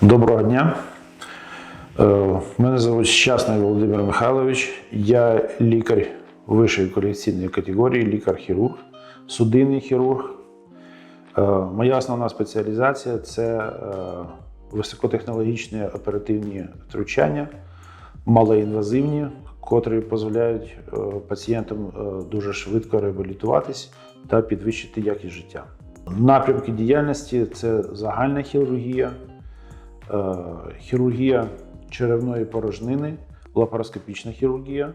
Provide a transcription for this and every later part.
Доброго дня. Е, Мене звуть Щасний Володимир Михайлович. Я лікар вищої кваліфікаційної категорії, лікар-хірург, судинний хірург. Е, Моя основна спеціалізація це е, високотехнологічні оперативні втручання, малоінвазивні, котрі дозволяють пацієнтам дуже швидко реабілітуватись та підвищити якість життя. Напрямки діяльності це загальна хірургія, хірургія черевної порожнини, лапароскопічна хірургія,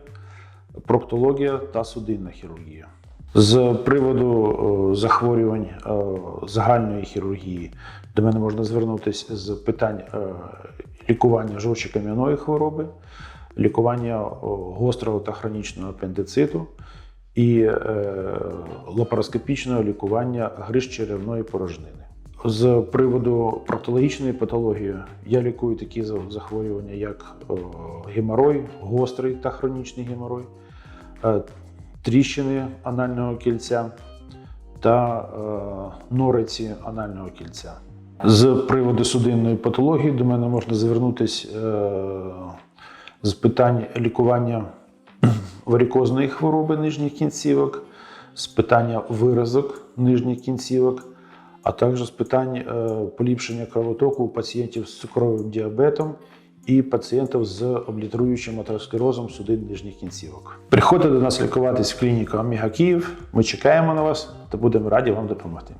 проктологія та судинна хірургія. З приводу е, захворювань е, загальної хірургії до мене можна звернутися з питань е, лікування жовчокам'яної хвороби, лікування е, гострого та хронічного апендициту і е, лапароскопічного лікування гриж черевної порожнини. З приводу проктологічної патології я лікую такі захворювання, як е, геморой, гострий та хронічний геморой, е, тріщини анального кільця та е, нориці анального кільця. З приводу судинної патології до мене можна звернутися з питань лікування варикозної хвороби нижніх кінцівок, з питання виразок нижніх кінцівок, а також з питань е, поліпшення кровотоку у пацієнтів з цукровим діабетом і пацієнтів з облітруючим атеросклерозом судин нижніх кінцівок. Приходьте до нас лікуватись в клініку Оміга Київ. Ми чекаємо на вас та будемо раді вам допомогти.